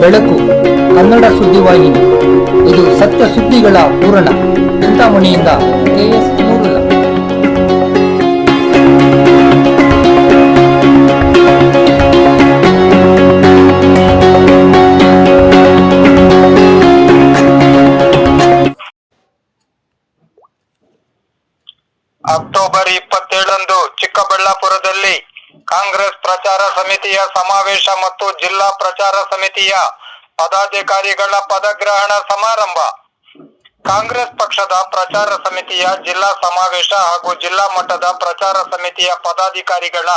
ಬೆಳಕು ಕನ್ನಡ ಸುದ್ದಿವಾಹಿನಿ. ಇದು ಸತ್ಯ ಸುದ್ದಿಗಳ ಪೂರಣ ಚಿಂತಾಮಣಿಯಿಂದ ಕೆಎಸ್ ಮೂರುಲ ಅಕ್ಟೋಬರ್ ಇಪ್ಪತ್ತೇಳರಂದು ಚಿಕ್ಕಬಳ್ಳಾಪುರದಲ್ಲಿ ಕಾಂಗ್ರೆಸ್ ಪ್ರಚಾರ ಸಮಿತಿಯ ಸಮಾವೇಶ ಮತ್ತು ಜಿಲ್ಲಾ ಪ್ರಚಾರ ಸಮಿತಿಯ ಪದಾಧಿಕಾರಿಗಳ ಪದಗ್ರಹಣ ಸಮಾರಂಭ. ಕಾಂಗ್ರೆಸ್ ಪಕ್ಷದ ಪ್ರಚಾರ ಸಮಿತಿಯ ಜಿಲ್ಲಾ ಸಮಾವೇಶ ಹಾಗೂ ಜಿಲ್ಲಾ ಮಟ್ಟದ ಪ್ರಚಾರ ಸಮಿತಿಯ ಪದಾಧಿಕಾರಿಗಳ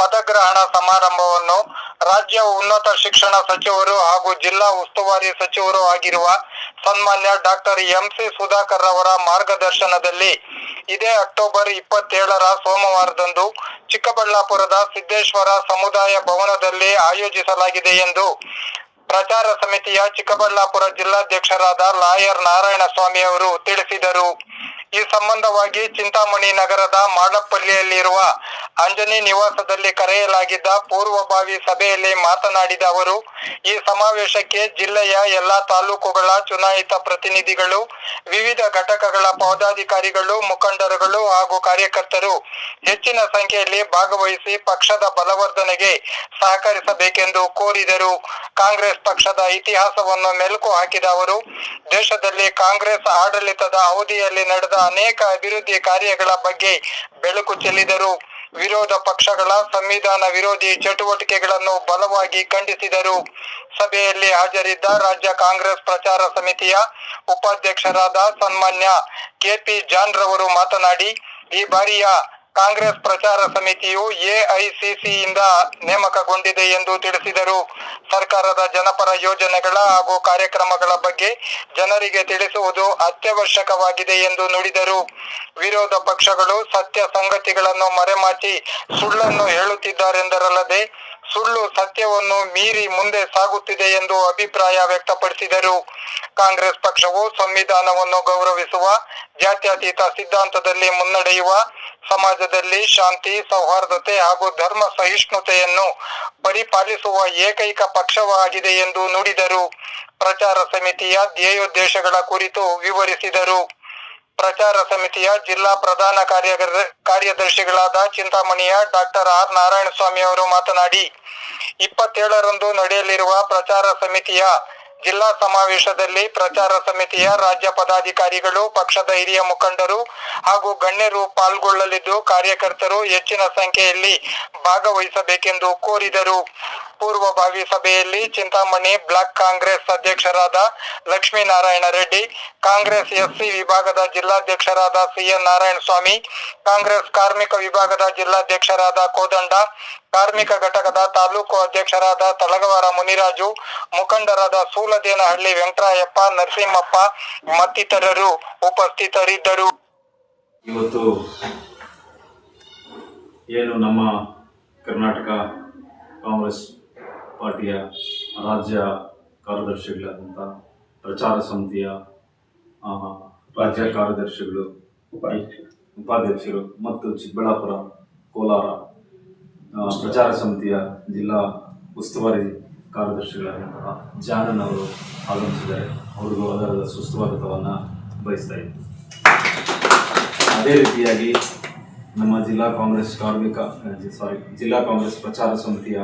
ಪದಗ್ರಹಣ ಸಮಾರಂಭವನ್ನು ರಾಜ್ಯ ಉನ್ನತ ಶಿಕ್ಷಣ ಸಚಿವರು ಹಾಗೂ ಜಿಲ್ಲಾ ಉಸ್ತುವಾರಿ ಸಚಿವರು ಆಗಿರುವ ಸನ್ಮಾನ್ಯ ಡಾಕ್ಟರ್ ಎಂಸಿ ಸುಧಾಕರ್ ಅವರ ಮಾರ್ಗದರ್ಶನದಲ್ಲಿ ಇದೇ ಅಕ್ಟೋಬರ್ ಇಪ್ಪತ್ತೇಳರ ಸೋಮವಾರದಂದು ಚಿಕ್ಕಬಳ್ಳಾಪುರದ ಸಿದ್ದೇಶ್ವರ ಸಮುದಾಯ ಭವನದಲ್ಲಿ ಆಯೋಜಿಸಲಾಗಿದೆ ಎಂದು ಪ್ರಚಾರ ಸಮಿತಿಯ ಚಿಕ್ಕಬಳ್ಳಾಪುರ ಜಿಲ್ಲಾಧ್ಯಕ್ಷರಾದ ಲಾಯರ್ ನಾರಾಯಣಸ್ವಾಮಿ ಅವರು ತಿಳಿಸಿದರು. ಈ ಸಂಬಂಧವಾಗಿ ಚಿಂತಾಮಣಿ ನಗರದ ಮಾಡಪ್ಪಳ್ಳಿಯಲ್ಲಿರುವ ಅಂಜನಿ ನಿವಾಸದಲ್ಲಿ ಕರೆಯಲಾಗಿದ್ದ ಪೂರ್ವಭಾವಿ ಸಭೆಯಲ್ಲಿ ಮಾತನಾಡಿದ ಅವರು, ಈ ಸಮಾವೇಶಕ್ಕೆ ಜಿಲ್ಲೆಯ ಎಲ್ಲಾ ತಾಲೂಕುಗಳ ಚುನಾಯಿತ ಪ್ರತಿನಿಧಿಗಳು, ವಿವಿಧ ಘಟಕಗಳ ಪದಾಧಿಕಾರಿಗಳು, ಮುಖಂಡರುಗಳು ಹಾಗೂ ಕಾರ್ಯಕರ್ತರು ಹೆಚ್ಚಿನ ಸಂಖ್ಯೆಯಲ್ಲಿ ಭಾಗವಹಿಸಿ ಪಕ್ಷದ ಬಲವರ್ಧನೆಗೆ ಸಹಕರಿಸಬೇಕೆಂದು ಕೋರಿದರು. ಕಾಂಗ್ರೆಸ್ ಪಕ್ಷದ ಇತಿಹಾಸವನ್ನು ಮೆಲುಕು ಹಾಕಿದ ಅವರು, ದೇಶದಲ್ಲಿ ಕಾಂಗ್ರೆಸ್ ಆಡಳಿತದ ಅವಧಿಯಲ್ಲಿ ನಡೆದ ಅನೇಕ ಅಭಿವೃದ್ಧಿ ಕಾರ್ಯಗಳ ಬಗ್ಗೆ ಬೆಳಕು ಚೆಲ್ಲಿದರು. ವಿರೋಧ ಪಕ್ಷಗಳ ಸಂವಿಧಾನ ವಿರೋಧಿ ಚಟುವಟಿಕೆಗಳನ್ನು ಬಲವಾಗಿ ಖಂಡಿಸಿದರು. ಸಭೆಯಲ್ಲಿ ಹಾಜರಿದ್ದ ರಾಜ್ಯ ಕಾಂಗ್ರೆಸ್ ಪ್ರಚಾರ ಸಮಿತಿಯ ಉಪಾಧ್ಯಕ್ಷರಾದ ಸನ್ಮಾನ್ಯ ಕೆಪಿ ಜಾನ್ರವರು ಮಾತನಾಡಿ, ಈ ಬಾರಿಯ ಕಾಂಗ್ರೆಸ್ ಪ್ರಚಾರ ಸಮಿತಿಯು ಎಐಸಿಸಿಯಿಂದ ನೇಮಕಗೊಂಡಿದೆ ಎಂದು ತಿಳಿಸಿದರು. ಸರ್ಕಾರದ ಜನಪರ ಯೋಜನೆಗಳ ಹಾಗೂ ಕಾರ್ಯಕ್ರಮಗಳ ಬಗ್ಗೆ ಜನರಿಗೆ ತಿಳಿಸುವುದು ಅತ್ಯವಶ್ಯಕವಾಗಿದೆ ಎಂದು ನುಡಿದರು. ವಿರೋಧ ಪಕ್ಷಗಳು ಸತ್ಯ ಸಂಗತಿಗಳನ್ನು ಮರೆಮಾಚಿ ಸುಳ್ಳನ್ನು ಹೇಳುತ್ತಿದ್ದಾರೆಂದರಲ್ಲದೆ, ಸುಳ್ಳು ಸತ್ಯವನ್ನು ಮೀರಿ ಮುಂದೆ ಸಾಗುತ್ತಿದೆ ಎಂದು ಅಭಿಪ್ರಾಯ ವ್ಯಕ್ತಪಡಿಸಿದರು. ಕಾಂಗ್ರೆಸ್ ಪಕ್ಷವು ಸಂವಿಧಾನವನ್ನು ಗೌರವಿಸುವ ಜಾತ್ಯತೀತ ಸಿದ್ಧಾಂತದಲ್ಲಿ ಮುನ್ನಡೆಯುವ ಸಮಾಜದಲ್ಲಿ ಶಾಂತಿ, ಸೌಹಾರ್ದತೆ ಹಾಗೂ ಧರ್ಮ ಸಹಿಷ್ಣುತೆಯನ್ನು ಪರಿಪಾಲಿಸುವ ಏಕೈಕ ಪಕ್ಷವಾಗಿದೆ ಎಂದು ನುಡಿದರು. ಪ್ರಚಾರ ಸಮಿತಿಯ ಧ್ಯೇಯೋದ್ದೇಶಗಳ ಕುರಿತು ವಿವರಿಸಿದರು. ಪ್ರಚಾರ ಸಮಿತಿಯ ಜಿಲ್ಲಾ ಪ್ರಧಾನ ಕಾರ್ಯ ಕಾರ್ಯದರ್ಶಿಗಳಾದ ಚಿಂತಾಮಣಿಯ ಡಾಕ್ಟರ್ ಆರ್. ನಾರಾಯಣಸ್ವಾಮಿ ಅವರು ಮಾತನಾಡಿ, ಇಪ್ಪತ್ತೇಳರಂದು ನಡೆಯಲಿರುವ ಪ್ರಚಾರ ಸಮಿತಿಯ ಜಿಲ್ಲಾ ಸಮಾವೇಶದಲ್ಲಿ ಪ್ರಚಾರ ಸಮಿತಿಯ ರಾಜ್ಯ ಪದಾಧಿಕಾರಿಗಳು, ಪಕ್ಷದ ಹಿರಿಯ ಮುಖಂಡರು ಹಾಗೂ ಗಣ್ಯರು ಪಾಲ್ಗೊಳ್ಳಲಿದ್ದು, ಕಾರ್ಯಕರ್ತರು ಹೆಚ್ಚಿನ ಸಂಖ್ಯೆಯಲ್ಲಿ ಭಾಗವಹಿಸಬೇಕೆಂದು ಕೋರಿದರು. ಪೂರ್ವಭಾವಿ ಸಭೆಯಲ್ಲಿ ಚಿಂತಾಮಣಿ ಬ್ಲಾಕ್ ಕಾಂಗ್ರೆಸ್ ಅಧ್ಯಕ್ಷರಾದ ಲಕ್ಷ್ಮೀನಾರಾಯಣ ರೆಡ್ಡಿ, ಕಾಂಗ್ರೆಸ್ ಎಸ್ಸಿ ವಿಭಾಗದ ಜಿಲ್ಲಾಧ್ಯಕ್ಷರಾದ ಸಿಎನ್ ನಾರಾಯಣ ಸ್ವಾಮಿ ಕಾಂಗ್ರೆಸ್ ಕಾರ್ಮಿಕ ವಿಭಾಗದ ಜಿಲ್ಲಾಧ್ಯಕ್ಷರಾದ ಕೋದಂಡ, ಕಾರ್ಮಿಕ ಘಟಕದ ತಾಲೂಕು ಅಧ್ಯಕ್ಷರಾದ ತಲಗವಾರ ಮುನಿರಾಜು, ಮುಖಂಡರಾದ ಸೂಲದೇನಹಳ್ಳಿ ವೆಂಕಟರಾಯಪ್ಪ, ನರಸಿಂಹಪ್ಪ ಮತ್ತಿತರರು ಉಪಸ್ಥಿತರಿದ್ದರು. ಇವತ್ತು ಏನು ನಮ್ಮ ಕರ್ನಾಟಕ ಕಾಂಗ್ರೆಸ್ ಪಾರ್ಟಿಯ ರಾಜ್ಯ ಕಾರ್ಯದರ್ಶಿಗಳಾದಂಥ ಪ್ರಚಾರ ಸಮಿತಿಯ ರಾಜ್ಯ ಕಾರ್ಯದರ್ಶಿಗಳು, ಉಪಾಧ್ಯಕ್ಷರು ಮತ್ತು ಚಿಕ್ಕಬಳ್ಳಾಪುರ, ಕೋಲಾರ ಪ್ರಚಾರ ಸಮಿತಿಯ ಜಿಲ್ಲಾ ಉಸ್ತುವಾರಿ ಕಾರ್ಯದರ್ಶಿಗಳಾದಂತಹ ಜಾನನ್ ಅವರು ಆಗಮಿಸಿದ್ದಾರೆ. ಅವರಿಗೂ ಅದರ ಸುಸ್ವಾಗತವನ್ನು ಬಯಸ್ತಾ ಇದ್ದೀನಿ ಅದೇ ರೀತಿಯಾಗಿ ನಮ್ಮ ಜಿಲ್ಲಾ ಕಾಂಗ್ರೆಸ್ ಕಾರ್ಮಿಕ ಸಾರಿ ಜಿಲ್ಲಾ ಕಾಂಗ್ರೆಸ್ ಪ್ರಚಾರ ಸಮಿತಿಯ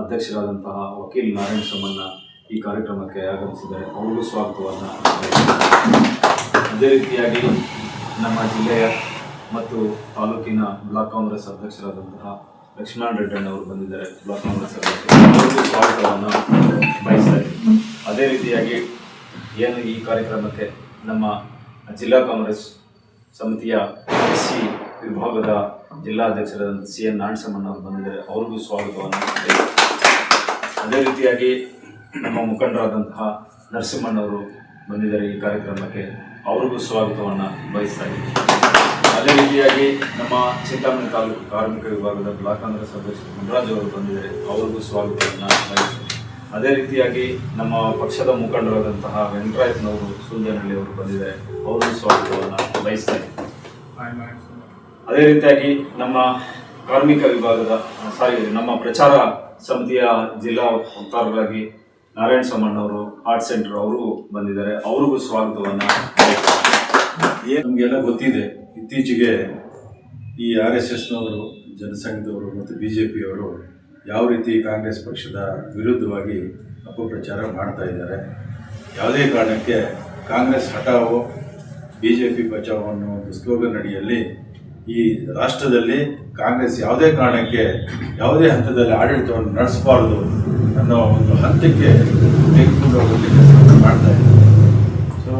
ಅಧ್ಯಕ್ಷರಾದಂತಹ ವಕೀಲ್ ನಾರಾಯಣ ಸಮ್ಮನ್ನ ಈ ಕಾರ್ಯಕ್ರಮಕ್ಕೆ ಆಗಮಿಸಿದ್ದಾರೆ. ಅವರಿಗೂ ಸ್ವಾಗತವನ್ನು ಅದೇ ರೀತಿಯಾಗಿ ನಮ್ಮ ಜಿಲ್ಲೆಯ ಮತ್ತು ತಾಲೂಕಿನ ಬ್ಲಾಕ್ ಕಾಂಗ್ರೆಸ್ ಅಧ್ಯಕ್ಷರಾದಂತಹ ಲಕ್ಷ್ಮಣ ರೆಡ್ಡಣ್ಣ ಅವರು ಬಂದಿದ್ದಾರೆ. ಬ್ಲಾಕ್ ಕಾಂಗ್ರೆಸ್ ಅಧ್ಯಕ್ಷರು. ಸ್ವಾಗತವನ್ನು ಬಯಸ್ತಾರೆ ಅದೇ ರೀತಿಯಾಗಿ ಏನು ಈ ಕಾರ್ಯಕ್ರಮಕ್ಕೆ ನಮ್ಮ ಜಿಲ್ಲಾ ಕಾಂಗ್ರೆಸ್ ಸಮಿತಿಯ ಎಸ್ ಸಿ ವಿಭಾಗದ ಜಿಲ್ಲಾಧ್ಯಕ್ಷರಾದಂಥ ಸಿ ಎನ್ ನಾರಾಯಣಸಮ್ಮಣ್ಣ ಅವರು ಬಂದಿದ್ದಾರೆ, ಅವ್ರಿಗೂ ಸ್ವಾಗತವನ್ನು ಅದೇ ರೀತಿಯಾಗಿ ನಮ್ಮ ಮುಖಂಡರಾದಂತಹ ನರಸಿಂಹಣ್ಣವರು ಬಂದಿದ್ದಾರೆ ಈ ಕಾರ್ಯಕ್ರಮಕ್ಕೆ, ಅವ್ರಿಗೂ ಸ್ವಾಗತವನ್ನು ಬಯಸ್ತಾ ಅದೇ ರೀತಿಯಾಗಿ ನಮ್ಮ ಚಿಂತಾಮಣಿ ತಾಲೂಕು ಕಾರ್ಮಿಕ ವಿಭಾಗದ ಬ್ಲಾಕ್ ಕಾಂಗ್ರೆಸ್ ಅಧ್ಯಕ್ಷರು ಮುನರಾಜ್ ಅವರು ಬಂದಿದ್ದಾರೆ, ಅವ್ರಿಗೂ ಸ್ವಾಗತವನ್ನು ಬಯಸ್ತೀವಿ ಅದೇ ರೀತಿಯಾಗಿ ನಮ್ಮ ಪಕ್ಷದ ಮುಖಂಡರಾದಂತಹ ವೆಂಕಟರಾಯಪ್ಪನವರು ಸುಂಜನಹಳ್ಳಿ ಅವರು ಬಂದಿದ್ದಾರೆ, ಅವ್ರಿಗೂ ಸ್ವಾಗತವನ್ನು ಬಯಸ್ತಾ ಇದ್ದೀನಿ. ಅದೇ ರೀತಿಯಾಗಿ ನಮ್ಮ ಕಾರ್ಮಿಕ ವಿಭಾಗದ ಸಾರಿ ನಮ್ಮ ಪ್ರಚಾರ ಸಮಿತಿಯ ಜಿಲ್ಲಾ ವಕ್ತಾರರಾಗಿ ನಾರಾಯಣ ಸಮ್ಮಣ್ಣ ಅವರು ಆರ್ಟ್ ಸೆಂಟರ್ ಅವರು ಬಂದಿದ್ದಾರೆ. ಅವ್ರಿಗೂ ಸ್ವಾಗತವನ್ನು ನಮಗೆಲ್ಲ ಗೊತ್ತಿದೆ, ಇತ್ತೀಚೆಗೆ ಈ ಆರ್ ಎಸ್ ಎಸ್ನವರು, ಜನಸಂಘದವರು ಮತ್ತು ಬಿ ಜೆ ಪಿಯವರು ಯಾವ ರೀತಿ ಕಾಂಗ್ರೆಸ್ ಪಕ್ಷದ ವಿರುದ್ಧವಾಗಿ ಅಪಪ್ರಚಾರ ಮಾಡ್ತಾ ಇದ್ದಾರೆ. ಯಾವುದೇ ಕಾರಣಕ್ಕೆ ಕಾಂಗ್ರೆಸ್ ಹಠಾವೋ, ಬಿ ಜೆ ಪಿ ಬಚಾವೋ ಅನ್ನೋ ಒಂದು ಸ್ಲೋಗನ್ ಅಡಿಯಲ್ಲಿ ಈ ರಾಷ್ಟ್ರದಲ್ಲಿ ಕಾಂಗ್ರೆಸ್ ಯಾವುದೇ ಕಾರಣಕ್ಕೆ ಯಾವುದೇ ಹಂತದಲ್ಲಿ ಆಡಳಿತವನ್ನು ನಡೆಸಬಾರದು ಅನ್ನೋ ಒಂದು ಹಂತಕ್ಕೆ ತೆಗೆದುಕೊಂಡು ಹೋಗೋದಕ್ಕೆ ಮಾಡ್ತಾ ಇದ್ದಾರೆ. ಸೊ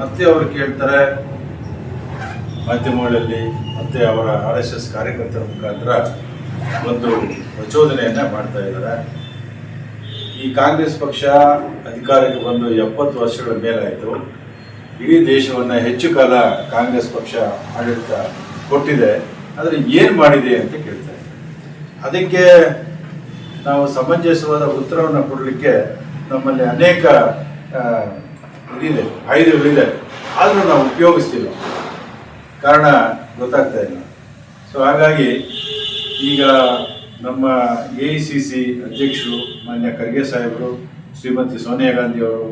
ಮತ್ತೆ ಅವರು ಕೇಳ್ತಾರೆ, ಮಾಧ್ಯಮಗಳಲ್ಲಿ ಮತ್ತೆ ಅವರ ಆರ್ ಎಸ್ ಎಸ್ ಕಾರ್ಯಕರ್ತರ ಮುಖಾಂತರ ಒಂದು ಪ್ರಚೋದನೆಯನ್ನು ಮಾಡ್ತಾ ಇದ್ದಾರೆ. ಈ ಕಾಂಗ್ರೆಸ್ ಪಕ್ಷ ಅಧಿಕಾರಕ್ಕೆ ಬಂದು ಎಪ್ಪತ್ತು ವರ್ಷಗಳ ಮೇಲಾಯಿತು. ಇಡೀ ದೇಶವನ್ನು ಹೆಚ್ಚು ಕಾಲ ಕಾಂಗ್ರೆಸ್ ಪಕ್ಷ ಆಡಳಿತ ಕೊಟ್ಟಿದೆ, ಆದರೆ ಏನು ಮಾಡಿದೆ ಅಂತ ಕೇಳ್ತಾರೆ. ಅದಕ್ಕೆ ನಾವು ಸಮಂಜಸವಾದ ಉತ್ತರವನ್ನು ಕೊಡಲಿಕ್ಕೆ ನಮ್ಮಲ್ಲಿ ಅನೇಕ ಇದಿದೆ, ಆಯುಧಗಳಿದೆ. ಆದರೂ ನಾವು ಉಪಯೋಗಿಸ್ತಿಲ್ಲ. ಕಾರಣ ಗೊತ್ತಾಗ್ತಾ ಇಲ್ಲ. ಸೊ ಹಾಗಾಗಿ ಈಗ ನಮ್ಮ ಎ ಐ ಸಿ ಸಿ ಅಧ್ಯಕ್ಷರು, ಮಾನ್ಯ ಖರ್ಗೆ ಸಾಹೇಬರು, ಶ್ರೀಮತಿ ಸೋನಿಯಾ ಗಾಂಧಿಯವರು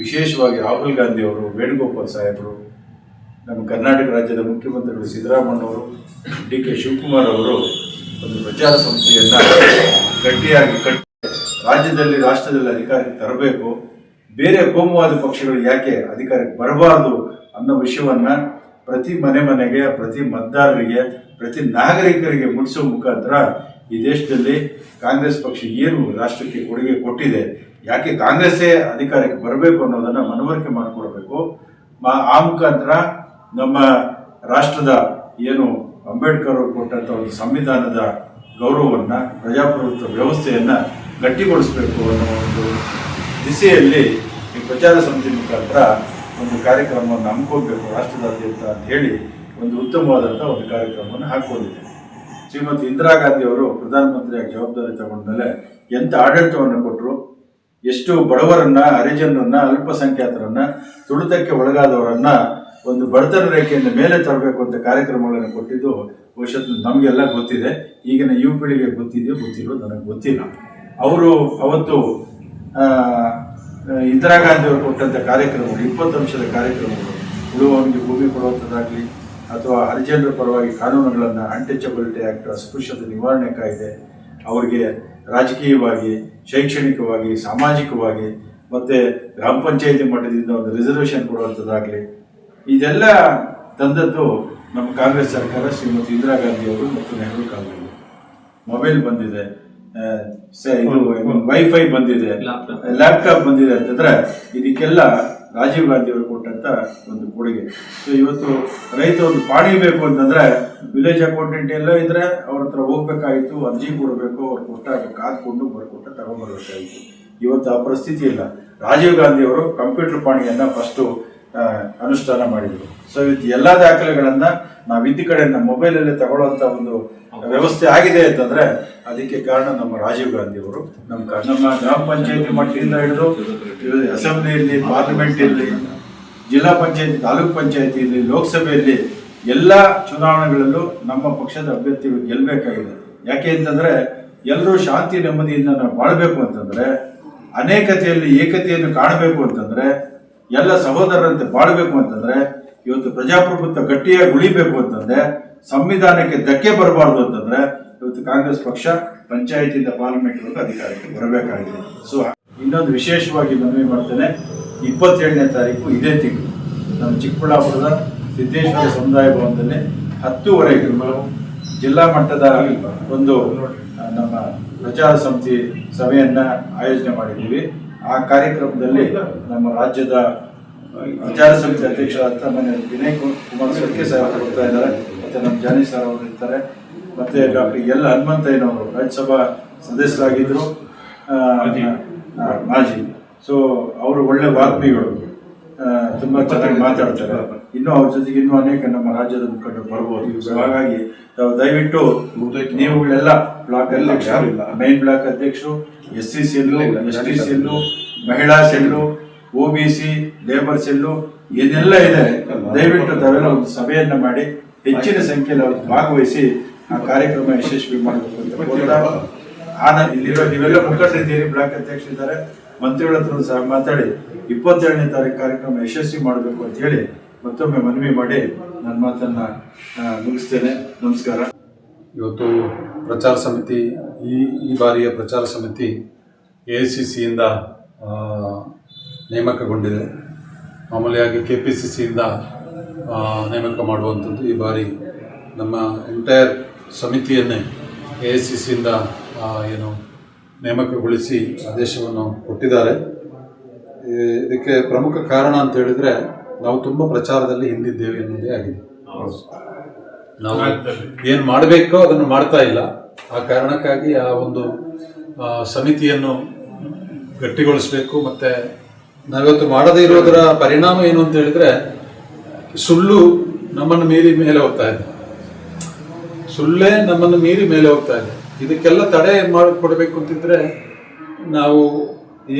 ವಿಶೇಷವಾಗಿ ರಾಹುಲ್ ಗಾಂಧಿಯವರು ವೇಣುಗೋಪಾಲ್ ಸಾಹೇಬರು ನಮ್ಮ ಕರ್ನಾಟಕ ರಾಜ್ಯದ ಮುಖ್ಯಮಂತ್ರಿಗಳು ಸಿದ್ದರಾಮಣ್ಣವರು ಡಿ ಕೆ ಶಿವಕುಮಾರ್ ಅವರು ಒಂದು ಪ್ರಚಾರ ಸಂಸ್ಥೆಯನ್ನ ಗಟ್ಟಿಯಾಗಿ ಕಟ್ಟಿ ರಾಜ್ಯದಲ್ಲಿ, ರಾಷ್ಟ್ರದಲ್ಲಿ ಅಧಿಕಾರಕ್ಕೆ ತರಬೇಕು. ಬೇರೆ ಕೋಮುವಾದ ಪಕ್ಷಗಳು ಯಾಕೆ ಅಧಿಕಾರಕ್ಕೆ ಬರಬಾರದು ಅನ್ನೋ ವಿಷಯವನ್ನ ಪ್ರತಿ ಮನೆ ಮನೆಗೆ, ಪ್ರತಿ ಮತದಾರರಿಗೆ, ಪ್ರತಿ ನಾಗರಿಕರಿಗೆ ಮುಟ್ಟಿಸೋ ಮುಖಾಂತರ ಈ ದೇಶದಲ್ಲಿ ಕಾಂಗ್ರೆಸ್ ಪಕ್ಷ ಏನು ರಾಷ್ಟ್ರಕ್ಕೆ ಕೊಡುಗೆ ಕೊಟ್ಟಿದೆ, ಯಾಕೆ ಕಾಂಗ್ರೆಸ್ಸೇ ಅಧಿಕಾರಕ್ಕೆ ಬರಬೇಕು ಅನ್ನೋದನ್ನ ಮನವರಿಕೆ ಮಾಡಿಕೊಡ್ಬೇಕು ಆ ಮುಖಾಂತರ ನಮ್ಮ ರಾಷ್ಟ್ರದ ಏನು ಅಂಬೇಡ್ಕರ್ ಅವರು ಕೊಟ್ಟಂತ ಒಂದು ಸಂವಿಧಾನದ ಗೌರವವನ್ನು, ಪ್ರಜಾಪ್ರಭುತ್ವ ವ್ಯವಸ್ಥೆಯನ್ನು ಗಟ್ಟಿಗೊಳಿಸಬೇಕು ಅನ್ನೋ ಒಂದು ದಿಸೆಯಲ್ಲಿ ಈ ಪ್ರಚಾರ ಸಮಿತಿ ಮುಖಾಂತರ ಒಂದು ಕಾರ್ಯಕ್ರಮವನ್ನು ಹಮ್ಮಿಕೊಳ್ಬೇಕು, ರಾಷ್ಟ್ರದಾದ್ಯಂತ ಅಂತ ಹೇಳಿ ಒಂದು ಉತ್ತಮವಾದಂಥ ಒಂದು ಕಾರ್ಯಕ್ರಮವನ್ನು ಹಾಕೊಂಡಿದೆ ಶ್ರೀಮತಿ ಇಂದಿರಾ ಗಾಂಧಿ ಅವರು ಪ್ರಧಾನಮಂತ್ರಿಯಾಗಿ ಜವಾಬ್ದಾರಿ ತಗೊಂಡ ಮೇಲೆ ಎಂಥ ಆಡಳಿತವನ್ನು ಕೊಟ್ಟರು ಎಷ್ಟು ಬಡವರನ್ನ, ಹರಿಜನರನ್ನ, ಅಲ್ಪಸಂಖ್ಯಾತರನ್ನ, ತುಳಿತಕ್ಕೆ ಒಳಗಾದವರನ್ನ ಒಂದು ಬಡತನ ರೇಖೆಯಿಂದ ಮೇಲೆ ತರಬೇಕು ಅಂತ ಕಾರ್ಯಕ್ರಮಗಳನ್ನು ಕೊಟ್ಟಿದ್ದು ಬಹುಶಃ ನಮಗೆಲ್ಲ ಗೊತ್ತಿದೆ. ಈಗಿನ ಯುವ ಪೀಳಿಗೆ ಗೊತ್ತಿದೆಯೋ ಗೊತ್ತಿಲ್ಲೋ ನನಗೆ ಗೊತ್ತಿಲ್ಲ. ಅವರು ಅವತ್ತು ಇಂದಿರಾ ಗಾಂಧಿ ಅವರು ಕೊಟ್ಟಂಥ ಕಾರ್ಯಕ್ರಮಗಳು, ಇಪ್ಪತ್ತು ಅಂಶದ ಕಾರ್ಯಕ್ರಮಗಳು, ಉಳುವವನಿಗೆ ಭೂಮಿ ಕೊಡುವಂಥದ್ದಾಗಲಿ ಅಥವಾ ಹರಿಜನರ ಪರವಾಗಿ ಕಾನೂನುಗಳನ್ನು ಅನ್ಟಚಬಿಲಿಟಿ ಆ್ಯಕ್ಟ್ ಅಸ್ಪೃಶ್ಯದ ನಿವಾರಣೆ ಕಾಯ್ದೆ, ಅವರಿಗೆ ರಾಜಕೀಯವಾಗಿ, ಶೈಕ್ಷಣಿಕವಾಗಿ, ಸಾಮಾಜಿಕವಾಗಿ ಮತ್ತು ಗ್ರಾಮ ಪಂಚಾಯಿತಿ ಮಟ್ಟದಿಂದ ಒಂದು ರಿಸರ್ವೇಷನ್ ಕೊಡುವಂಥದ್ದಾಗಲಿ ಇದೆಲ್ಲ ತಂದದ್ದು ನಮ್ಮ ಕಾಂಗ್ರೆಸ್ ಸರ್ಕಾರ ಶ್ರೀಮತಿ ಇಂದಿರಾ ಗಾಂಧಿ ಅವರು ಮತ್ತು ನೆಹರು ಕಾಲದಲ್ಲಿ. ಮೊಬೈಲ್ ಬಂದಿದೆ. ವೈಫೈ ಬಂದಿದೆ. ಲ್ಯಾಪ್ಟಾಪ್ ಬಂದಿದೆ ಅಂತಂದ್ರೆ ಇದಕ್ಕೆಲ್ಲ ರಾಜೀವ್ ಗಾಂಧಿ ಅವರು ಕೊಟ್ಟಂತ ಒಂದು ಕೊಡುಗೆ. ಸೊ ಇವತ್ತು ರೈತ ಒಂದು ಪಾಣಿ ಬೇಕು ಅಂತಂದ್ರೆ ವಿಲೇಜ್ ಅಕೌಂಟೆಂಟ್ ಎಲ್ಲ ಇದ್ರೆ ಅವ್ರ ಹತ್ರ ಹೋಗ್ಬೇಕಾಯ್ತು ಅರ್ಜಿ ಕೊಡಬೇಕು ಅವ್ರು ಕೊಟ್ಟಾಗ ಕಾದ್ಕೊಂಡು ಬರ್ಕೊಟ್ಟ ತಗೊಂಡ್ಬರ್ಬೇಕಾಗಿತ್ತು ಇವತ್ತು ಆ ಪರಿಸ್ಥಿತಿ ಇಲ್ಲ. ರಾಜೀವ್ ಗಾಂಧಿ ಅವರು ಕಂಪ್ಯೂಟರ್ ಪಾಣಿಯನ್ನ ಫಸ್ಟು ಅನುಷ್ಠಾನ ಮಾಡಿದ್ರು. ಸೊ ಇವತ್ತು ಎಲ್ಲ ದಾಖಲೆಗಳನ್ನ ನಾವು ಇದ್ದ ಕಡೆ ನಮ್ಮ ಮೊಬೈಲಲ್ಲೇ ತಗೊಳ್ಳುವಂತ ಒಂದು ವ್ಯವಸ್ಥೆ ಆಗಿದೆ ಅಂತಂದ್ರೆ ಅದಕ್ಕೆ ಕಾರಣ ನಮ್ಮ ರಾಜೀವ್ ಗಾಂಧಿ ಅವರು. ನಮ್ಮ ನಮ್ಮ ಗ್ರಾಮ ಪಂಚಾಯತಿ ಮಟ್ಟದಿಂದ ಹಿಡಿದು ಅಸೆಂಬ್ಲಿ ಇರಲಿ ಪಾರ್ಲಿಮೆಂಟ್ ಇರಲಿ ಜಿಲ್ಲಾ ಪಂಚಾಯತಿ, ತಾಲೂಕು ಪಂಚಾಯತಿ ಇರಲಿ ಲೋಕಸಭೆಯಲ್ಲಿ ಎಲ್ಲ ಚುನಾವಣೆಗಳಲ್ಲೂ ನಮ್ಮ ಪಕ್ಷದ ಅಭ್ಯರ್ಥಿಗಳು ಗೆಲ್ಲಬೇಕಾಗಿದೆ ಯಾಕೆ ಅಂತಂದ್ರೆ ಎಲ್ಲರೂ ಶಾಂತಿ ನೆಮ್ಮದಿಯಿಂದ ನಾವು ಬಾಳ್ಬೇಕು ಅಂತಂದ್ರೆ, ಅನೇಕತೆಯಲ್ಲಿ ಏಕತೆಯನ್ನು ಕಾಣಬೇಕು ಅಂತಂದ್ರೆ ಎಲ್ಲ ಸಹೋದರರಂತೆ ಬಾಳ್ಬೇಕು ಅಂತಂದ್ರೆ, ಇವತ್ತು ಪ್ರಜಾಪ್ರಭುತ್ವ ಗಟ್ಟಿಯಾಗಿ ಉಳಿಬೇಕು ಅಂತಂದ್ರೆ, ಸಂವಿಧಾನಕ್ಕೆ ಧಕ್ಕೆ ಬರಬಾರ್ದು ಅಂತಂದ್ರೆ, ಇವತ್ತು ಕಾಂಗ್ರೆಸ್ ಪಕ್ಷ ಪಂಚಾಯತಿಯಿಂದ ಪಾರ್ಲಿಮೆಂಟ್ ಅಧಿಕಾರಕ್ಕೆ ಬರಬೇಕಾಗಿದೆ. ಸೊ ಇನ್ನೊಂದು ವಿಶೇಷವಾಗಿ ಮನವಿ ಮಾಡ್ತೇನೆ. ಇಪ್ಪತ್ತೇಳನೇ ತಾರೀಕು ಇದೇ ತಿಂಗಳು. ನಮ್ಮ ಚಿಕ್ಕಬಳ್ಳಾಪುರದ ಸಿದ್ದೇಶ್ವರ ಸಮುದಾಯ ಭವನದಲ್ಲಿ ಹತ್ತುವರೆಗೆ ಜಿಲ್ಲಾ ಮಟ್ಟದ ಒಂದು ನಮ್ಮ ಪ್ರಚಾರ ಸಮಿತಿ ಸಭೆಯನ್ನು ಆಯೋಜನೆ ಮಾಡಿದ್ದೀವಿ. ಆ ಕಾರ್ಯಕ್ರಮದಲ್ಲಿ ನಮ್ಮ ರಾಜ್ಯದ ವಿಚಾರ ಸಮಿತಿ ಅಧ್ಯಕ್ಷರಾದ ಮನೆ ವಿನಯ್ ಕುಮಾರ್ ಸರ್ಕೆ ಸಾಹೇಬ್ ಬರ್ತಾ ಇದ್ದಾರೆ ಮತ್ತೆ ನಮ್ಮ ಜಾನಿ ಸರ್ ಅವರು ಇರ್ತಾರೆ ಮತ್ತೆ ಡಾಕ್ಟರ್ ಎಲ್ ಹನುಮಂತಯ್ಯನವರು ರಾಜ್ಯಸಭಾ ಸದಸ್ಯರಾಗಿದ್ದರು ಮಾಜಿ. ಸೊ ಅವರು ಒಳ್ಳೆ ವಾಗ್ಮಿಗಳು. ತುಂಬ ಚೆನ್ನಾಗಿ ಮಾತಾಡ್ತಾರೆ. ಇನ್ನೂ ಅವ್ರ ಜೊತೆಗೆ ಇನ್ನೂ ಅನೇಕ ನಮ್ಮ ರಾಜ್ಯದ ಮುಖಂಡರು ಬರ್ಬೋದು. ಸೊ ಹಾಗಾಗಿ ದಯವಿಟ್ಟು ನೀವುಗಳೆಲ್ಲ ಬ್ಲಾಕ್ ಅಧ್ಯಕ್ಷರು ಮೈನ್ ಬ್ಲಾಕ್ ಅಧ್ಯಕ್ಷರು S C cell S T cell ಮಹಿಳಾ cell O B C labour cell ಏನೆಲ್ಲ ಇದೆ. ದಯವಿಟ್ಟು ತಾವೆಲ್ಲ ಒಂದು ಸಭೆಯನ್ನು ಮಾಡಿ ಹೆಚ್ಚಿನ ಸಂಖ್ಯೆಯಲ್ಲಿ ಅವ್ರು ಭಾಗವಹಿಸಿ ಆ ಕಾರ್ಯಕ್ರಮ ಯಶಸ್ವಿ ಮಾಡಬೇಕು ಅಂತ ಕೋರ್ತಾ ಆನಂದ್ ಇಲ್ಲಿರೋ ನೀವೆಲ್ಲ ಮುಖಂಡರಿದ್ದೀರಿ ಬ್ಲಾಕ್ ಅಧ್ಯಕ್ಷರಿದ್ದಾರೆ ಮಂತ್ರಿಗಳ ಹತ್ರ ಸಹ ಮಾತಾಡಿ ಇಪ್ಪತ್ತೆರಡನೇ ತಾರೀಕು ಕಾರ್ಯಕ್ರಮ ಯಶಸ್ವಿ ಮಾಡಬೇಕು ಅಂತ ಹೇಳಿ ಮತ್ತೊಮ್ಮೆ ಮನವಿ ಮಾಡಿ ನನ್ನ ಮಾತನ್ನ ಮುಗಿಸ್ತೇನೆ. ನಮಸ್ಕಾರ. ಇವತ್ತು ಪ್ರಚಾರ ಸಮಿತಿ ಈ ಈ ಬಾರಿಯ ಪ್ರಚಾರ ಸಮಿತಿ ಎ ಸಿ ಸಿಯಿಂದ ನೇಮಕಗೊಂಡಿದೆ. ಮಾಮೂಲಿಯಾಗಿ ಕೆ ಪಿ ಸಿ ಸಿಯಿಂದ ನೇಮಕ ಮಾಡುವಂಥದ್ದು ಈ ಬಾರಿ ನಮ್ಮ ಎಂಟೈರ್ ಸಮಿತಿಯನ್ನೇ ಎ ಸಿ ಸಿಯಿಂದ ಏನು ನೇಮಕಗೊಳಿಸಿ ಆದೇಶವನ್ನು ಕೊಟ್ಟಿದ್ದಾರೆ. ಇದಕ್ಕೆ ಪ್ರಮುಖ ಕಾರಣ ಅಂತ ಹೇಳಿದರೆ ನಾವು ತುಂಬ ಪ್ರಚಾರದಲ್ಲಿ ಹಿಂದಿದ್ದೇವೆ ಎನ್ನುವುದೇ ಆಗಿದೆ. ನಾವು ಏನು ಮಾಡಬೇಕೋ ಅದನ್ನು ಮಾಡ್ತಾ ಇಲ್ಲ. ಆ ಕಾರಣಕ್ಕಾಗಿ ಆ ಒಂದು ಸಮಿತಿಯನ್ನು ಗಟ್ಟಿಗೊಳಿಸಬೇಕು, ಮತ್ತೆ ನಾವಿವತ್ತು ಮಾಡದೇ ಇರೋದರ ಪರಿಣಾಮ ಏನು ಅಂತ ಹೇಳಿದ್ರೆ, ಸುಳ್ಳು ನಮ್ಮನ್ನು ಮೀರಿ ಮೇಲೆ ಹೋಗ್ತಾ ಇದೆ. ಸುಳ್ಳೇ ನಮ್ಮನ್ನು ಮೀರಿ ಮೇಲೆ ಹೋಗ್ತಾ ಇದೆ. ಇದಕ್ಕೆಲ್ಲ ತಡೆ ಮಾಡಿಕೊಡ್ಬೇಕು ಅಂತಿದ್ರೆ, ನಾವು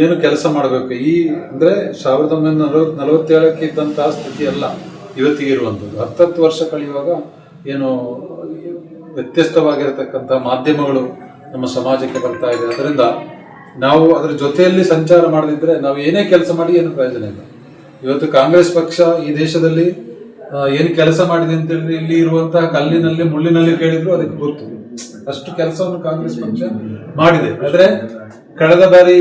ಏನು ಕೆಲಸ ಮಾಡಬೇಕು? ಈ ಅಂದರೆ ಸಾವಿರದ ಒಂಬೈನೂರ ನಲವತ್ ನಲವತ್ತೇಳಕ್ಕೆ ಇದ್ದಂತಹ ಸ್ಥಿತಿ ಅಲ್ಲ ಇವತ್ತಿಗೆ ಇರುವಂಥದ್ದು. ಹತ್ತತ್ತು ವರ್ಷ ಕಳೆಯುವಾಗ ಏನು ವ್ಯತ್ಯಸ್ತವಾಗಿರತಕ್ಕಂಥ ಮಾಧ್ಯಮಗಳು ನಮ್ಮ ಸಮಾಜಕ್ಕೆ ಬರ್ತಾ ಇದೆ. ಅದರಿಂದ ನಾವು ಅದರ ಜೊತೆಯಲ್ಲಿ ಸಂಚಾರ ಮಾಡದಿದ್ರೆ ನಾವು ಏನೇ ಕೆಲಸ ಮಾಡಿ ಏನು ಪ್ರಯೋಜನ ಇಲ್ಲ. ಇವತ್ತು ಕಾಂಗ್ರೆಸ್ ಪಕ್ಷ ಈ ದೇಶದಲ್ಲಿ ಏನು ಕೆಲಸ ಮಾಡಿದೆ ಅಂತ ಹೇಳಿದ್ರೆ ಇಲ್ಲಿ ಇರುವಂತಹ ಕಲ್ಲಿನಲ್ಲಿ, ಮುಳ್ಳಿನಲ್ಲಿ ಕೇಳಿದ್ರು ಅದಕ್ಕೆ ಗೊತ್ತು. ಅಷ್ಟು ಕೆಲಸವನ್ನು ಕಾಂಗ್ರೆಸ್ ಪಕ್ಷ ಮಾಡಿದೆ. ಆದ್ರೆ ಕಳೆದ ಬಾರಿ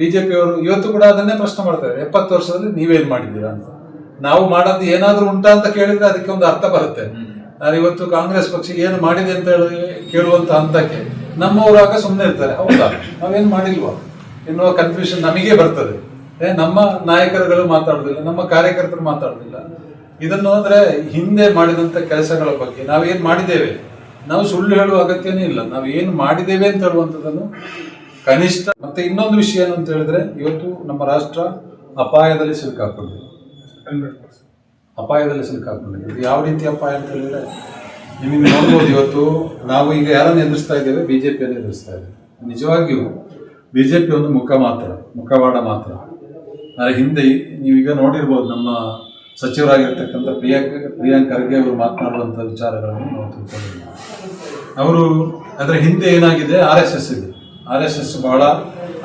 ಬಿಜೆಪಿಯವರು ಇವತ್ತು ಕೂಡ ಅದನ್ನೇ ಪ್ರಶ್ನೆ ಮಾಡ್ತಾರೆ. ಎಪ್ಪತ್ತು ವರ್ಷದಲ್ಲಿ ನೀವೇನ್ ಮಾಡಿದ್ದೀರಾ ಅಂತ. ನಾವು ಮಾಡೋದು ಏನಾದರೂ ಉಂಟಾ ಅಂತ ಕೇಳಿದ್ರೆ ಅದಕ್ಕೆ ಒಂದು ಅರ್ಥ ಬರುತ್ತೆ. ಆದ್ರೆ ಇವತ್ತು ಕಾಂಗ್ರೆಸ್ ಪಕ್ಷ ಏನು ಮಾಡಿದೆ ಅಂತ ಹೇಳಿ ಕೇಳುವಂತ ಹಂತಕ್ಕೆ ನಮ್ಮವರಾಗ ಸುಮ್ಮನೆ ಇರ್ತಾರೆ. ಹೌದಾ? ನಾವೇನು ಮಾಡಿಲ್ವಾ? ಎನ್ನುವ ಕನ್ಫ್ಯೂಷನ್ ನಮಗೆ ಬರ್ತದೆ. ಏ, ನಮ್ಮ ನಾಯಕರುಗಳು ಮಾತಾಡುದಿಲ್ಲ, ನಮ್ಮ ಕಾರ್ಯಕರ್ತರು ಮಾತಾಡುದಿಲ್ಲ. ಇದನ್ನು ಅಂದ್ರೆ ಹಿಂದೆ ಮಾಡಿದಂತ ಕೆಲಸಗಳ ಬಗ್ಗೆ ನಾವೇನ್ ಮಾಡಿದ್ದೇವೆ? ನಾವು ಸುಳ್ಳು ಹೇಳುವ ಅಗತ್ಯನೇ ಇಲ್ಲ. ನಾವು ಏನು ಮಾಡಿದ್ದೇವೆ ಅಂತ ಹೇಳುವಂಥದ್ದನ್ನು ಕನಿಷ್ಠ ಮತ್ತೆ ಇನ್ನೊಂದು ವಿಷಯ ಏನು ಅಂತ ಹೇಳಿದ್ರೆ, ಇವತ್ತು ನಮ್ಮ ರಾಷ್ಟ್ರ ಅಪಾಯದಲ್ಲಿ ಸಿಲುಕಾಕೊಂಡಿದೆ ಅಪಾಯದಲ್ಲಿ ಸಿಲುಕಾಕೊಂಡಿದೆ ಇದು ಯಾವ ರೀತಿ ಅಪಾಯ ಅಂತ ಹೇಳಿದ್ರೆ ನಿಮಗೆ ನೋಡ್ಬೋದು ಇವತ್ತು, ನಾವು ಈಗ ಯಾರನ್ನು ಎದುರಿಸ್ತಾ ಇದ್ದೇವೆ? ಬಿ ಜೆ ಪಿಯನ್ನು ಎದುರಿಸ್ತಾ ಇದ್ದೇವೆ. ನಿಜವಾಗಿಯೂ ಬಿ ಜೆ ಪಿ ಒಂದು ಮುಖ ಮಾತ್ರ, ಮುಖವಾಡ ಮಾತ್ರ. ಆದರೆ ಹಿಂದೆ ನೀವೀಗ ನೋಡಿರ್ಬೋದು ನಮ್ಮ ಸಚಿವರಾಗಿರ್ತಕ್ಕಂಥ ಪ್ರಿಯಾಂಕ ಪ್ರಿಯಾಂಕ್ ಖರ್ಗೆ ಅವರು ಮಾತನಾಡುವಂಥ ವಿಚಾರಗಳನ್ನು ನಾವು ತಿಳ್ಕೊಂಡಿದ್ದೀವಿ. ಅವರು ಅದರ ಹಿಂದೆ ಏನಾಗಿದೆ? ಆರ್ ಎಸ್ ಎಸ್ ಇದೆ. ಆರ್ ಎಸ್ ಎಸ್ ಬಹಳ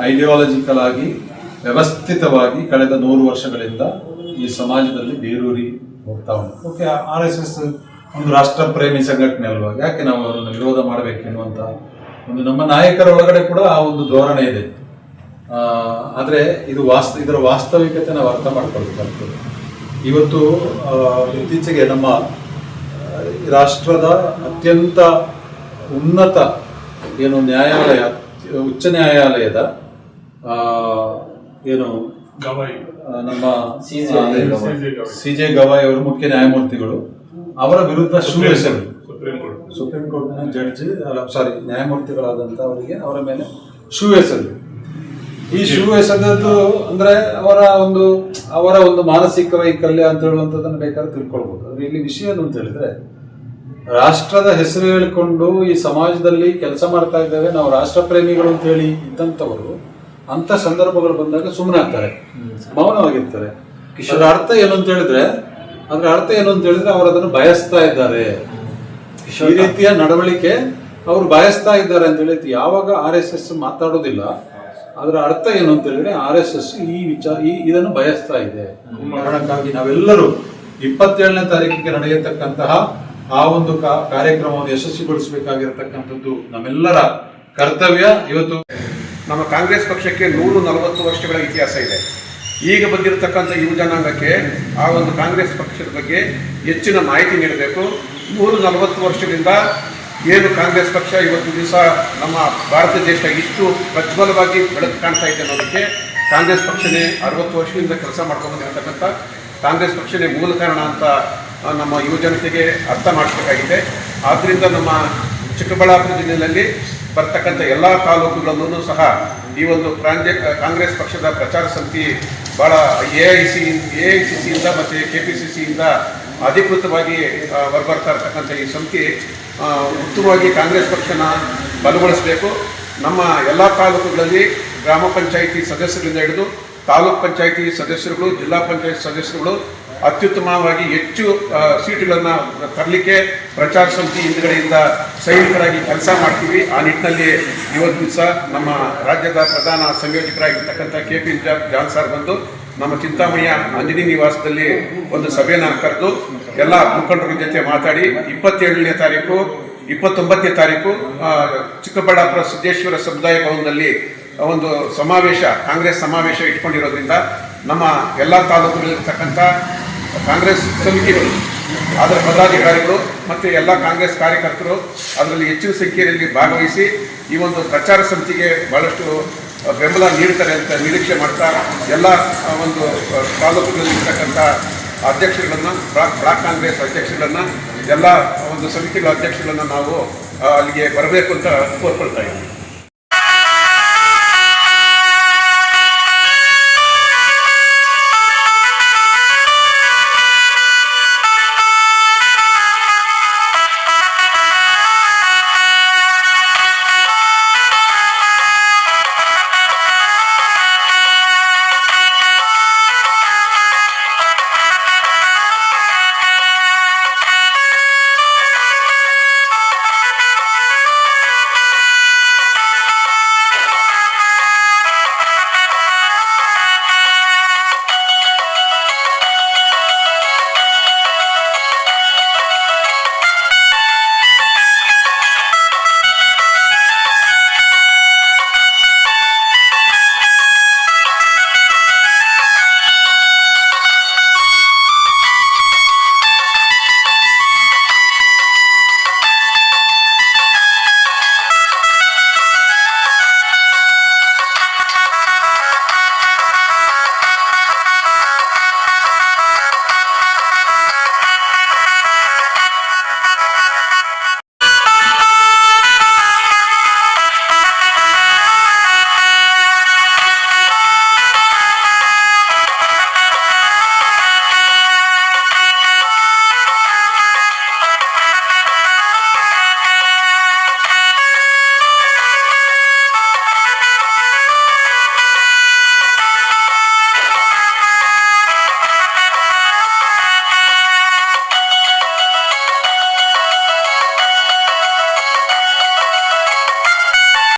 ಐಡಿಯಾಲಜಿಕಲ್ ಆಗಿ ವ್ಯವಸ್ಥಿತವಾಗಿ ಕಳೆದ ನೂರು ವರ್ಷಗಳಿಂದ ಈ ಸಮಾಜದಲ್ಲಿ ಬೇರೂರಿ ಹೋಗ್ತಾ ಉಂಟು. ಓಕೆ ಆರ್ ಎಸ್ ಎಸ್ ಒಂದು ರಾಷ್ಟ್ರ ಪ್ರೇಮಿ ಸಂಘಟನೆ ಅಲ್ವಾ? ಯಾಕೆ ನಾವು ಅವರನ್ನು ವಿರೋಧ ಮಾಡಬೇಕು ಎನ್ನುವಂತ ಒಂದು ನಮ್ಮ ನಾಯಕರ ಒಳಗಡೆ ಕೂಡ ಆ ಒಂದು ಧೋರಣೆ ಇದೆ. ಆದರೆ ಇದು ವಾಸ್ತ, ಇದರ ವಾಸ್ತವಿಕತೆ ನಾವು ಅರ್ಥ ಮಾಡ್ಕೊಳ್ಬೇಕಾಗ್ತದೆ ಇವತ್ತು ಇತ್ತೀಚೆಗೆ ನಮ್ಮ ರಾಷ್ಟ್ರದ ಅತ್ಯಂತ ಉನ್ನತ ಏನು ನ್ಯಾಯಾಲಯ, ಉಚ್ಚ ನ್ಯಾಯಾಲಯದ ಏನು ಗವಾಯಿ. ನಮ್ಮ ಸಿ ಜೆ ಗವಾಯಿ. ಅವರು ಮುಖ್ಯ ನ್ಯಾಯಮೂರ್ತಿಗಳು. ಅವರ ವಿರುದ್ಧ ಶೂ ಕೋರ್ಟ್ ಸುಪ್ರೀಂ ಕೋರ್ಟ್ನ ಜಡ್ಜ್ ಅಲ್ಲ ಸಾರಿ ನ್ಯಾಯಮೂರ್ತಿಗಳಾದಂಥ ಅವರಿಗೆ ಅವರ ಮೇಲೆ ಶೂ ಎಸೆದರು ಈ ಶೂ ಎಸೆದದ್ದು ಅಂದ್ರೆ ಅವರ ಒಂದು ಅವರ ಒಂದು ಮಾನಸಿಕ ವೈಕಲ್ಯ ಅಂತ ಹೇಳುವಂಥದ್ದನ್ನು ಬೇಕಾದ್ರೆ ತಿಳ್ಕೊಳ್ಬಹುದು ಆದ್ರೆ ಇಲ್ಲಿ ವಿಷಯ ಏನು ಅಂತ ಹೇಳಿದ್ರೆ ರಾಷ್ಟ್ರದ ಹೆಸರು ಹೇಳಿಕೊಂಡು ಈ ಸಮಾಜದಲ್ಲಿ ಕೆಲಸ ಮಾಡ್ತಾ ಇದ್ದೇವೆ ನಾವು ರಾಷ್ಟ್ರ ಪ್ರೇಮಿಗಳು ಅಂತ ಹೇಳಿ ಇದ್ದಂಥವರು ಅಂತ ಸಂದರ್ಭಗಳು ಬಂದಾಗ ಸುಮ್ಮನೆ ಆಗ್ತಾರೆ. ಮೌನವಾಗಿರ್ತಾರೆ. ಅದರ ಅರ್ಥ ಏನು ಅಂತ ಹೇಳಿದ್ರೆ ಅದರ ಅರ್ಥ ಏನು ಅಂತ ಹೇಳಿದ್ರೆ ಅವರು ಅದನ್ನು ಬಯಸ್ತಾ ಇದ್ದಾರೆ. ಈ ರೀತಿಯ ನಡವಳಿಕೆ ಅವರು ಬಯಸ್ತಾ ಇದ್ದಾರೆ ಅಂತ ಹೇಳಿ ಯಾವಾಗ ಆರ್ ಎಸ್ ಎಸ್ ಮಾತಾಡೋದಿಲ್ಲ. ಅದರ ಅರ್ಥ ಏನು ಅಂತ ಹೇಳಿದ್ರೆ ಆರ್ ಎಸ್ ಎಸ್ ಈ ವಿಚಾರ ಈ ಇದನ್ನು ಬಯಸ್ತಾ ಇದೆ. ಕಾರಣಕ್ಕಾಗಿ ನಾವೆಲ್ಲರೂ ಇಪ್ಪತ್ತೇಳನೇ ತಾರೀಕಿಗೆ ನಡೆಯತಕ್ಕಂತಹ ಆ ಒಂದು ಕಾ- ಕಾರ್ಯಕ್ರಮವನ್ನು ಯಶಸ್ವಿಗೊಳಿಸಬೇಕಾಗಿರತಕ್ಕಂಥದ್ದು ನಮ್ಮೆಲ್ಲರ ಕರ್ತವ್ಯ. ಇವತ್ತು ನಮ್ಮ ಕಾಂಗ್ರೆಸ್ ಪಕ್ಷಕ್ಕೆ ನೂರು ನಲವತ್ತು ವರ್ಷಗಳ ಇತಿಹಾಸ ಇದೆ. ಈಗ ಬಂದಿರತಕ್ಕಂಥ ಯುವ ಜನಾಂಗಕ್ಕೆ ಆ ಒಂದು ಕಾಂಗ್ರೆಸ್ ಪಕ್ಷದ ಬಗ್ಗೆ ಹೆಚ್ಚಿನ ಮಾಹಿತಿ ನೀಡಬೇಕು. ನೂರು ನಲವತ್ತು ವರ್ಷದಿಂದ ಏನು ಕಾಂಗ್ರೆಸ್ ಪಕ್ಷ ಇವತ್ತು ದಿವಸ ನಮ್ಮ ಭಾರತ ದೇಶ ಇಷ್ಟು ಪ್ರಜ್ವಲವಾಗಿ ಬೆಳೆದು ಕಾಣ್ತಾ ಇದೆ ಅನ್ನೋದಕ್ಕೆ ಕಾಂಗ್ರೆಸ್ ಪಕ್ಷನೇ ಅರವತ್ತು ವರ್ಷದಿಂದ ಕೆಲಸ ಮಾಡ್ಕೊಂಡು ಬಂದಿರತಕ್ಕಂಥ ಕಾಂಗ್ರೆಸ್ ಪಕ್ಷನೇ ಮೂಲ ಕಾರಣ ಅಂತ ನಮ್ಮ ಯುವ ಜನತೆಗೆ ಅರ್ಥ ಮಾಡಿಸಬೇಕಾಗಿದೆ. ಆದ್ದರಿಂದ ನಮ್ಮ ಚಿಕ್ಕಬಳ್ಳಾಪುರ ಜಿಲ್ಲೆಯಲ್ಲಿ ಬರ್ತಕ್ಕಂಥ ಎಲ್ಲ ತಾಲೂಕುಗಳಲ್ಲೂ ಸಹ ಈ ಒಂದು ಪ್ರಾಂತ್ಯ, ಕಾಂಗ್ರೆಸ್ ಪಕ್ಷದ ಪ್ರಚಾರ ಸಮಿತಿ ಭಾಳ A I C A I C ಸಿಯಿಂದ ಮತ್ತು ಕೆ ಪಿ ಸಿ ಸಿಯಿಂದ ಅಧಿಕೃತವಾಗಿ ಹೊರಬರ್ತಾ ಇರ್ತಕ್ಕಂಥ ಈ ಸಮಿತಿ ಉತ್ತಮವಾಗಿ ಕಾಂಗ್ರೆಸ್ ಪಕ್ಷನ ಬಲಗೊಳಿಸಬೇಕು. ನಮ್ಮ ಎಲ್ಲ ತಾಲೂಕುಗಳಲ್ಲಿ ಗ್ರಾಮ ಪಂಚಾಯಿತಿ ಸದಸ್ಯರಿಂದ ಹಿಡಿದು ತಾಲೂಕ್ ಪಂಚಾಯಿತಿ ಸದಸ್ಯರುಗಳು, ಜಿಲ್ಲಾ ಪಂಚಾಯತ್ ಸದಸ್ಯರುಗಳು ಅತ್ಯುತ್ತಮವಾಗಿ ಹೆಚ್ಚು ಸೀಟುಗಳನ್ನು ತರಲಿಕ್ಕೆ ಪ್ರಚಾರ ಸಮಿತಿ ಹಿಂದುಗಡೆಯಿಂದ ಸೈನಿಕರಾಗಿ ಕೆಲಸ ಮಾಡ್ತೀವಿ. ಆ ನಿಟ್ಟಿನಲ್ಲಿ ಇವತ್ತು ದಿವಸ ನಮ್ಮ ರಾಜ್ಯದ ಪ್ರಧಾನ ಸಂಯೋಜಕರಾಗಿರ್ತಕ್ಕಂಥ ಕೆ ಪಿ ಜಾನ್ ಸರ್ ಬಂದು ನಮ್ಮ ಚಿಂತಾಮಣಿಯ ಅಂಜನಿ ನಿವಾಸದಲ್ಲಿ ಒಂದು ಸಭೆಯನ್ನು ಕರೆದು ಎಲ್ಲ ಮುಖಂಡರ ಜೊತೆ ಮಾತಾಡಿ ಇಪ್ಪತ್ತೇಳನೇ ತಾರೀಕು, ಇಪ್ಪತ್ತೊಂಬತ್ತನೇ ತಾರೀಕು ಚಿಕ್ಕಬಳ್ಳಾಪುರ ಸಿದ್ದೇಶ್ವರ ಸಮುದಾಯ ಭವನದಲ್ಲಿ ಒಂದು ಸಮಾವೇಶ, ಕಾಂಗ್ರೆಸ್ ಸಮಾವೇಶ ಇಟ್ಕೊಂಡಿರೋದ್ರಿಂದ ನಮ್ಮ ಎಲ್ಲ ತಾಲೂಕುಗಳಿರ್ತಕ್ಕಂಥ ಕಾಂಗ್ರೆಸ್ ಸಮಿತಿಗಳು ಅದರ ಪದಾಧಿಕಾರಿಗಳು ಮತ್ತು ಎಲ್ಲ ಕಾಂಗ್ರೆಸ್ ಕಾರ್ಯಕರ್ತರು ಅದರಲ್ಲಿ ಹೆಚ್ಚಿನ ಸಂಖ್ಯೆಯಲ್ಲಿ ಭಾಗವಹಿಸಿ ಈ ಒಂದು ಪ್ರಚಾರ ಸಮಿತಿಗೆ ಬಹಳಷ್ಟು ಬೆಂಬಲ ನೀಡ್ತಾರೆ ಅಂತ ನಿರೀಕ್ಷೆ ಮಾಡ್ತಾ ಎಲ್ಲ ಒಂದು ತಾಲೂಕುಗಳಲ್ಲಿರ್ತಕ್ಕಂಥ ಅಧ್ಯಕ್ಷರುಗಳನ್ನು ಬ್ಲಾಕ್ ಬ್ಲಾಕ್ ಕಾಂಗ್ರೆಸ್ ಅಧ್ಯಕ್ಷಗಳನ್ನು, ಎಲ್ಲ ಒಂದು ಸಮಿತಿಗಳ ಅಧ್ಯಕ್ಷಗಳನ್ನು ನಾವು ಅಲ್ಲಿಗೆ ಬರಬೇಕು ಅಂತ ಕೋರ್ಕೊಳ್ತಾ ಇದ್ದೀವಿ.